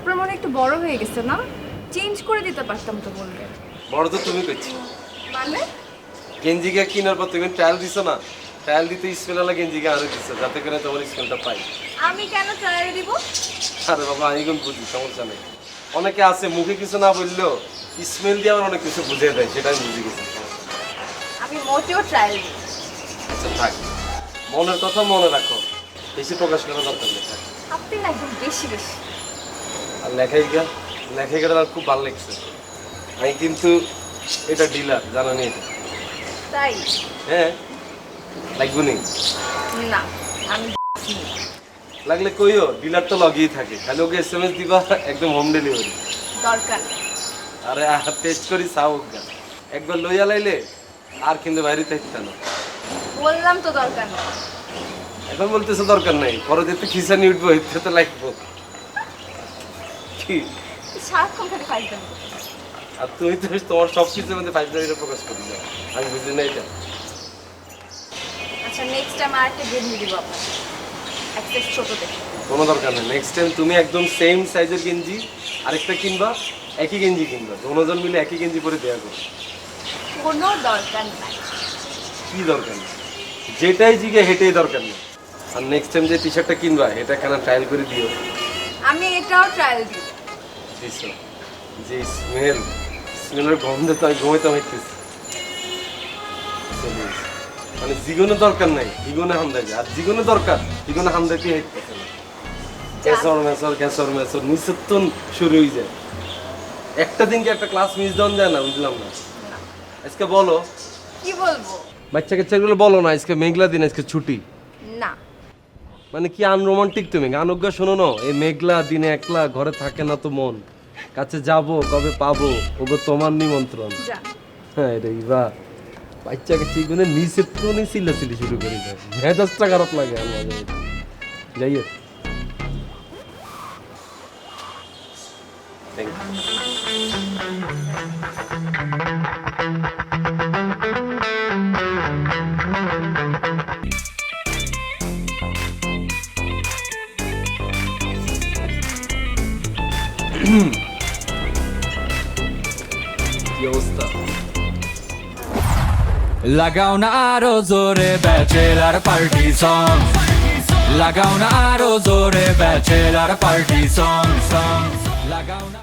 আপনার মনে একটু বড় হয়ে গেছে না? চেঞ্জ করে দিতে পারতাম তো বললে। বড় তো তুমি করছি। মানে? গেঞ্জিকে কেনার পর তুমি ট্রায়াল দিছো না? ট্রায়াল দিতে স্মেলওয়ালা গেঞ্জিকে আরও দিছো যাতে করে তোমার স্মেলটা পাই। আমি কেন ট্রায়াল দিব? আরে বাবা আমি কোন বুঝি সমস্যা নেই। অনেকে আছে মুখে কিছু না বললেও স্মেল দিয়ে আমার অনেক কিছু বুঝিয়ে দেয় সেটা আমি বুঝে গেছি। আমি মোটেও ট্রায়াল দিই আচ্ছা থাক। মনের কথা মনে রাখো। বেশি প্রকাশ করা দরকার নেই। আপনি একদম বেশি বেশি। আর লেখাইকা লেখাইকাটা আমার খুব ভালো লাগছে। আমি কিন্তু এটা ডিলার জানা নেই তাই? হ্যাঁ লাগবে নেই। না আমি লাগলে কইও ডিলার তো লগেই থাকে। খালি ওকে এস এম এস দিবা একদম হোম ডেলিভারি দরকার। আরে টেস্ট করি চাও গা একবার লইয়া লাইলে আর কিন্তু বাইরে থাকতে না। বললাম তো দরকার এখন বলতেছে দরকার নাই পরে যেতে খিসানি উঠবো এতে তো লাগবো। কি? সারাক্ষণ খালি ফাইজদামি আর তুমি তো তোমার সব কিছুর মধ্যে ডাইরে প্রকাশ করে দাও আমি বুঝি না এটা। আচ্ছা নেক্সট টাইম আর একটা গেঞ্জি দিব আপনাকে। একটা ছোট দেখে। কোনো দরকার নেই। নেক্সট টাইম তুমি একদম সেম সাইজের গেঞ্জি আরেকটা কিনবা একই গেঞ্জি কিনবা। দুজন মিলে একই গেঞ্জি পরে দেওয়া করো। কোনো দরকার নাই। কি দরকার নেই? যেটাই জিগে হেঁটেই দরকার নেই। আর নেক্সট টাইম যে টি শার্টটা কিনবা এটা কেন ট্রায়াল করে দিও? আমি এটাও ট্রায়াল দিব। দিছো। যে স্মেল স্মেলের গন্ধে তো আমি ঘুমাইতে হইতেছি মানে জীবনে দরকার নাই জীবনে হামদাই আর জীবনে দরকার জীবনে হামদাইতে হইতেছে না। ক্যাসর মেসর ক্যাসর নিঃসত্তন শুরু হয়ে যায়। একটা দিনকে একটা ক্লাস মিস দেওয়া যায় না বুঝলাম না। আজকে বলো। কি বলব? বাচ্চা কাচ্চাগুলো বলো না আজকে মেঘলা দিন আজকে ছুটি। মানে কি আনরোমান্টিক তুমি? গান অজ্ঞা শোনো না? এই মেঘলা দিনে একলা ঘরে থাকে না তো মন। কাছে যাব কবে পাবো? ওগো তোমার নিমন্ত্রণ। হ্যাঁ রে বা বাচ্চাকে ঠিক মানে নিচে তো নি চিল্লাচিল্লি শুরু করে দেয়। মেজাজটা খারাপ লাগে মাঝে। যাই হোক। Thank you. কি অবস্থা? লাগাও না আরও জোরে ব্যাচেলার পার্টি সং লাগাও না আরও জোরে ব্যাচেলার পার্টি সং সং লাগাও না